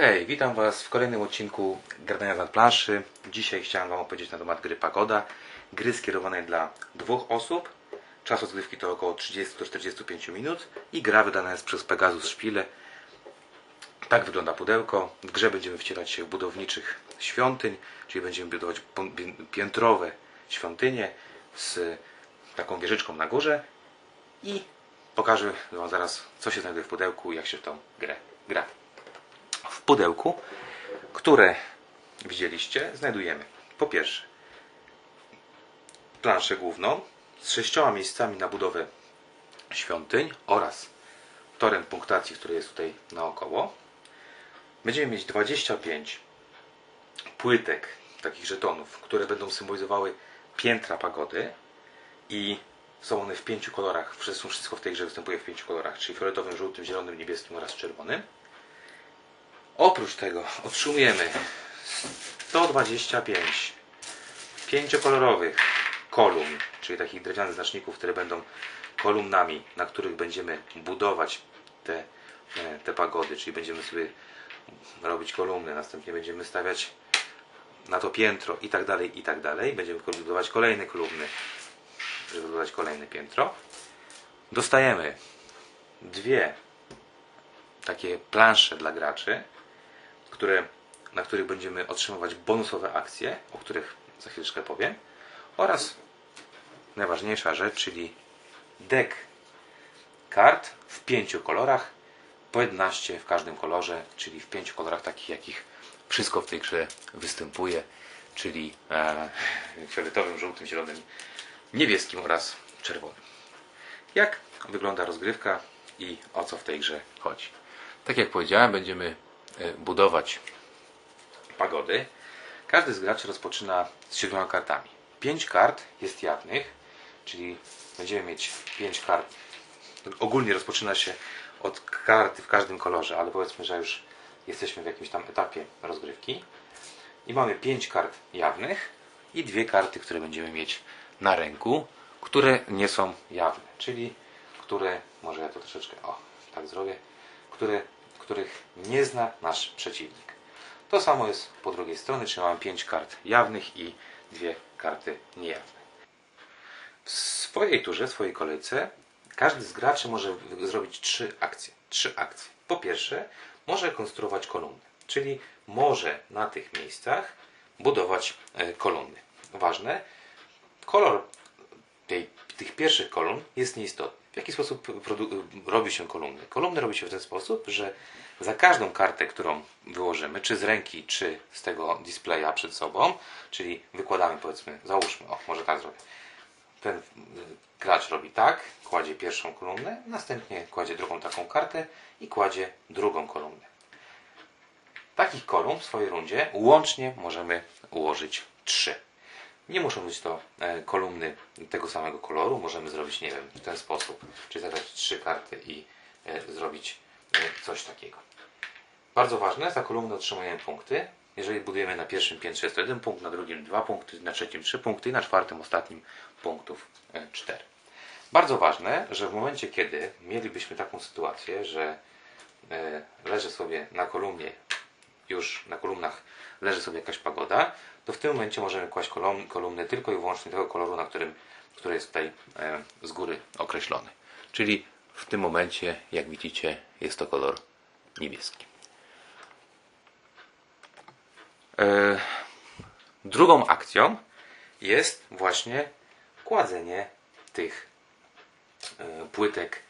Hej, witam Was w kolejnym odcinku Gradania nad planszy. Dzisiaj chciałem Wam opowiedzieć na temat gry Pagoda. Gry skierowanej dla dwóch osób. Czas rozgrywki to około 30-45 minut i gra wydana jest przez Pegasus Spiele. Tak wygląda pudełko. W grze będziemy wcielać się w budowniczych świątyń, czyli będziemy budować piętrowe świątynie z taką wieżyczką na górze i pokażę Wam zaraz, co się znajduje w pudełku i jak się w tą grę gra. W pudełku, które widzieliście, znajdujemy po pierwsze planszę główną z sześcioma miejscami na budowę świątyń oraz torem punktacji, który jest tutaj naokoło. Będziemy mieć 25 płytek, takich żetonów, które będą symbolizowały piętra pagody i są one w pięciu kolorach. Wszystko wszystko w tej grze występuje w pięciu kolorach, czyli fioletowym, żółtym, zielonym, niebieskim oraz czerwonym. Oprócz tego otrzymujemy 125 pięciokolorowych kolumn, czyli takich drewnianych znaczników, które będą kolumnami, na których będziemy budować te, e, te pagody, czyli będziemy sobie robić kolumny, następnie będziemy stawiać na to piętro i tak dalej, i tak dalej. Będziemy budować kolejne kolumny, żeby budować kolejne piętro. Dostajemy dwie takie plansze dla graczy, które, na których będziemy otrzymywać bonusowe akcje, o których za chwileczkę powiem, oraz najważniejsza rzecz, czyli deck kart w pięciu kolorach, po 11 w każdym kolorze, czyli w pięciu kolorach takich, jakich wszystko w tej grze występuje, czyli e, fioletowym, żółtym, zielonym, niebieskim oraz czerwonym. Jak wygląda rozgrywka i o co w tej grze chodzi? Tak jak powiedziałem, będziemy budować pagody. Każdy z graczy rozpoczyna z siedmioma kartami. Pięć kart jest jawnych, czyli będziemy mieć pięć kart. Ogólnie rozpoczyna się od karty w każdym kolorze, ale powiedzmy, że już jesteśmy w jakimś tam etapie rozgrywki. I mamy pięć kart jawnych i dwie karty, które będziemy mieć na ręku, które nie są jawne, czyli które, może ja to troszeczkę, o, tak zrobię, które, których nie zna nasz przeciwnik. To samo jest po drugiej stronie, czyli mamy 5 kart jawnych i dwie karty niejawne. W swojej turze, w swojej kolejce, każdy z graczy może zrobić trzy akcje. Trzy akcje. Po pierwsze, może konstruować kolumny, czyli może na tych miejscach budować e, kolumny. Ważne, kolor tej, tych pierwszych kolumn jest nieistotny. W jaki sposób robi się kolumny? Kolumny robi się w ten sposób, że za każdą kartę, którą wyłożymy, czy z ręki, czy z tego displaya przed sobą, czyli wykładamy powiedzmy, załóżmy, o może tak zrobię. Ten y, gracz robi tak, kładzie pierwszą kolumnę, następnie kładzie drugą taką kartę i kładzie drugą kolumnę. Takich kolumn w swojej rundzie łącznie możemy ułożyć trzy. Nie muszą być to e, kolumny tego samego koloru. Możemy zrobić, nie wiem, w ten sposób. Czyli zagrać trzy karty i e, zrobić e, coś takiego. Bardzo ważne, za kolumnę otrzymujemy punkty. Jeżeli budujemy na pierwszym piętrze jest to jeden punkt, na drugim dwa punkty, na trzecim trzy punkty i na czwartym, ostatnim punktów cztery. Bardzo ważne, że w momencie, kiedy mielibyśmy taką sytuację, że leży sobie na kolumnie już na kolumnach leży sobie jakaś pagoda, to w tym momencie możemy kłaść kolumny, tylko i wyłącznie tego koloru, na którym, który jest tutaj e, z góry określony. Czyli w tym momencie, jak widzicie, jest to kolor niebieski. E, drugą akcją jest właśnie kładzenie tych e, płytek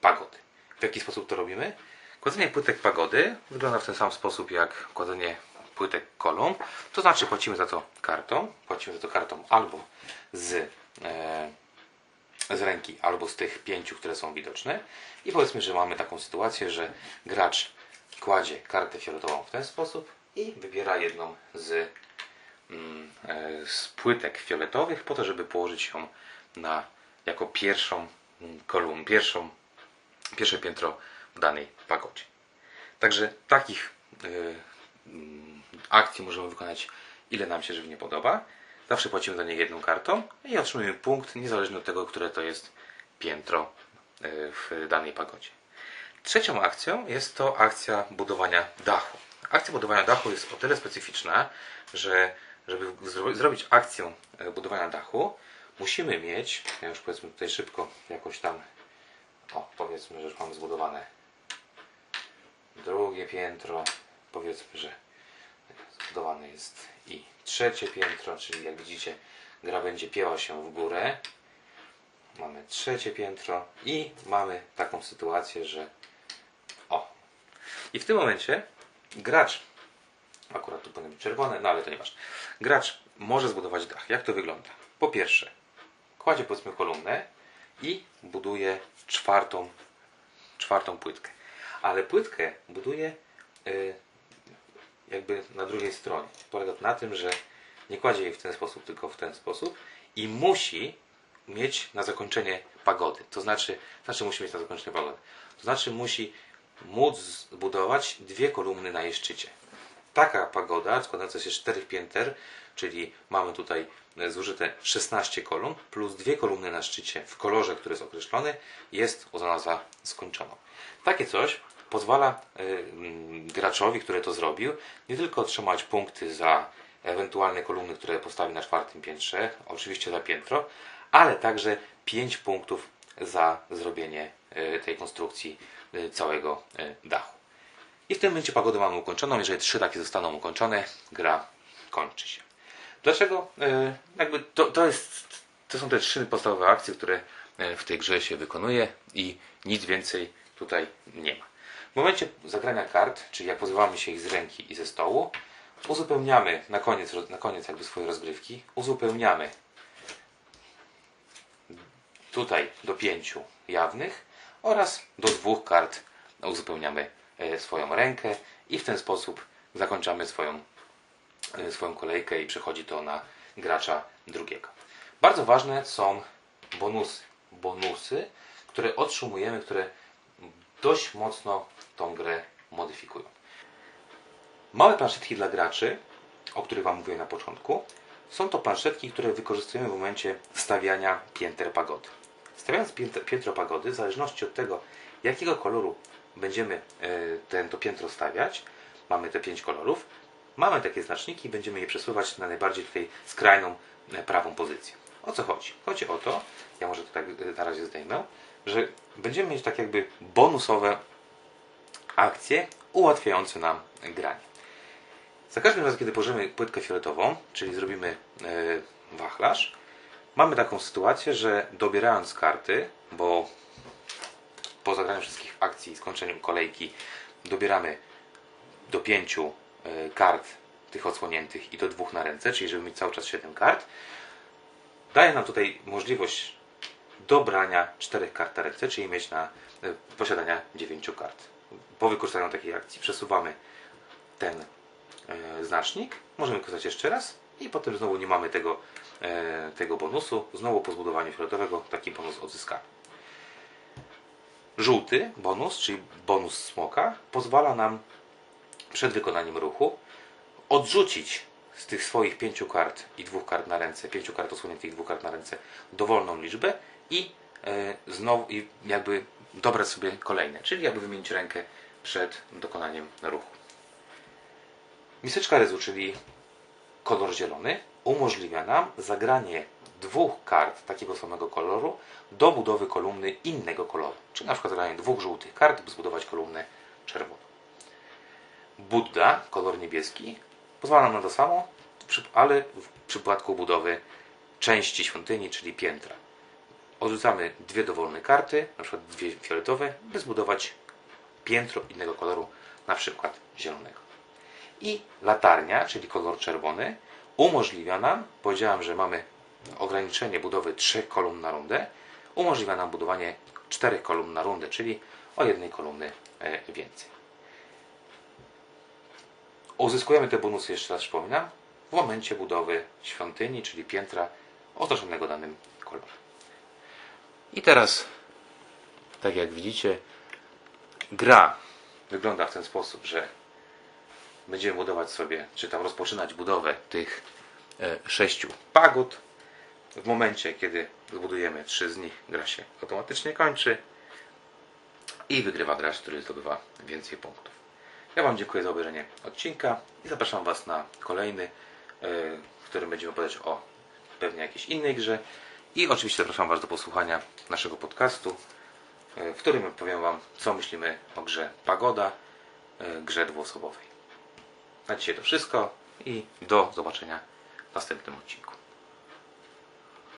pagody. W jaki sposób to robimy? Kładzenie płytek pagody wygląda w ten sam sposób jak kładzenie płytek kolumn. To znaczy płacimy za to kartą. Płacimy za to kartą albo z, e, z ręki, albo z tych pięciu, które są widoczne. I powiedzmy, że mamy taką sytuację, że gracz kładzie kartę fioletową w ten sposób i wybiera jedną z mm, e, z płytek fioletowych po to, żeby położyć ją na, jako pierwszą kolumnę, pierwszą, pierwsze piętro danej pagodzie. Także takich y, akcji możemy wykonać ile nam się żywnie podoba. Zawsze płacimy za nie jedną kartą i otrzymujemy punkt niezależnie od tego, które to jest piętro y, w danej pagodzie. Trzecią akcją jest to akcja budowania dachu. Akcja budowania dachu jest o tyle specyficzna, że żeby zro- zrobić akcję e, budowania dachu, musimy mieć, ja już powiedzmy tutaj szybko jakoś tam, o powiedzmy, że już mamy zbudowane drugie piętro, powiedzmy, że zbudowane jest i trzecie piętro, czyli jak widzicie gra będzie pięła się w górę. Mamy trzecie piętro i mamy taką sytuację, że o. I w tym momencie gracz, akurat tu powinno być czerwone, no ale to nieważne. Gracz może zbudować dach. Jak to wygląda? Po pierwsze, kładzie powiedzmy kolumnę i buduje czwartą, czwartą płytkę. Ale płytkę buduje y, jakby na drugiej stronie. Polega to na tym, że nie kładzie jej w ten sposób, tylko w ten sposób i musi mieć na zakończenie pagody. To znaczy, znaczy musi mieć na zakończenie pagody. To znaczy musi móc zbudować dwie kolumny na jej szczycie. Taka pagoda składająca się z czterech pięter, czyli mamy tutaj e, zużyte 16 kolumn plus dwie kolumny na szczycie w kolorze, który jest określony, jest uznana za skończoną. Takie coś pozwala y, mm, graczowi, który to zrobił, nie tylko otrzymać punkty za ewentualne kolumny, które postawi na czwartym piętrze, oczywiście za piętro, ale także 5 punktów za zrobienie y, tej konstrukcji całego dachu. I w tym momencie pagodę mamy ukończoną. Jeżeli trzy takie zostaną ukończone, gra kończy się. Dlaczego? Y, Jakby to, to, jest, to są te trzy podstawowe akcje, które y, w tej grze się wykonuje i nic więcej tutaj nie ma. W momencie zagrania kart, czyli jak pozbywamy się ich z ręki i ze stołu, uzupełniamy na koniec, na koniec jakby swojej rozgrywki, uzupełniamy tutaj do pięciu jawnych oraz do dwóch kart uzupełniamy e, swoją rękę i w ten sposób zakończamy swoją, e, swoją kolejkę i przechodzi to na gracza drugiego. Bardzo ważne są bonusy. Bonusy, które otrzymujemy, które dość mocno tą grę modyfikują. Małe planszetki dla graczy, o których Wam mówiłem na początku, są to planszetki, które wykorzystujemy w momencie stawiania pięter pagody. Stawiając piętro pagody, w zależności od tego, jakiego koloru będziemy e, ten, to piętro stawiać, mamy te pięć kolorów, mamy takie znaczniki i będziemy je przesuwać na najbardziej tutaj skrajną e, prawą pozycję. O co chodzi? Chodzi o to, ja może to tak e, na razie zdejmę, że będziemy mieć tak jakby bonusowe akcje ułatwiające nam granie. Za każdym razem, kiedy położymy płytkę fioletową, czyli zrobimy wachlarz, mamy taką sytuację, że dobierając karty, bo po zagraniu wszystkich akcji i skończeniu kolejki dobieramy do pięciu e, kart tych odsłoniętych i do dwóch na ręce, czyli żeby mieć cały czas 7 kart, daje nam tutaj możliwość dobrania czterech kart na ręce, czyli mieć na e, posiadania 9 kart. Po wykorzystaniu takiej akcji przesuwamy ten e, znacznik, możemy wykorzystać jeszcze raz i potem znowu nie mamy tego, tego bonusu. Znowu po zbudowaniu fioletowego taki bonus odzyskamy. Żółty bonus, czyli bonus smoka, pozwala nam przed wykonaniem ruchu odrzucić z tych swoich pięciu kart i dwóch kart na ręce, pięciu kart osłoniętych i dwóch kart na ręce dowolną liczbę i e, znowu i jakby dobrać sobie kolejne, czyli jakby wymienić rękę przed dokonaniem ruchu. Miseczka ryzu, czyli kolor zielony, umożliwia nam zagranie dwóch kart takiego samego koloru do budowy kolumny innego koloru. Czyli na przykład zagranie dwóch żółtych kart, by zbudować kolumnę czerwoną. Budda, kolor niebieski, pozwala nam na to samo, ale w przypadku budowy części świątyni, czyli piętra. Odrzucamy dwie dowolne karty, na przykład dwie fioletowe, by zbudować piętro innego koloru, na przykład zielonego. I latarnia, czyli kolor czerwony, umożliwia nam, powiedziałem, że mamy ograniczenie budowy trzech kolumn na rundę, umożliwia nam budowanie czterech kolumn na rundę, czyli o jednej kolumny e, więcej. Uzyskujemy te bonusy, jeszcze raz przypominam, w momencie budowy świątyni, czyli piętra oznaczonego danym kolorem. I teraz, tak jak widzicie, gra wygląda w ten sposób, że będziemy budować sobie, czy tam rozpoczynać budowę tych e, sześciu pagód. W momencie, kiedy zbudujemy trzy z nich, gra się automatycznie kończy i wygrywa gracz, który zdobywa więcej punktów. Ja Wam dziękuję za obejrzenie odcinka i zapraszam Was na kolejny, e, w którym będziemy opowiadać o pewnie jakiejś innej grze. I oczywiście zapraszam Was do posłuchania naszego podcastu, e, w którym powiem Wam, co myślimy o grze Pagoda, e, grze dwuosobowej. Na dzisiaj to wszystko i do zobaczenia w następnym odcinku.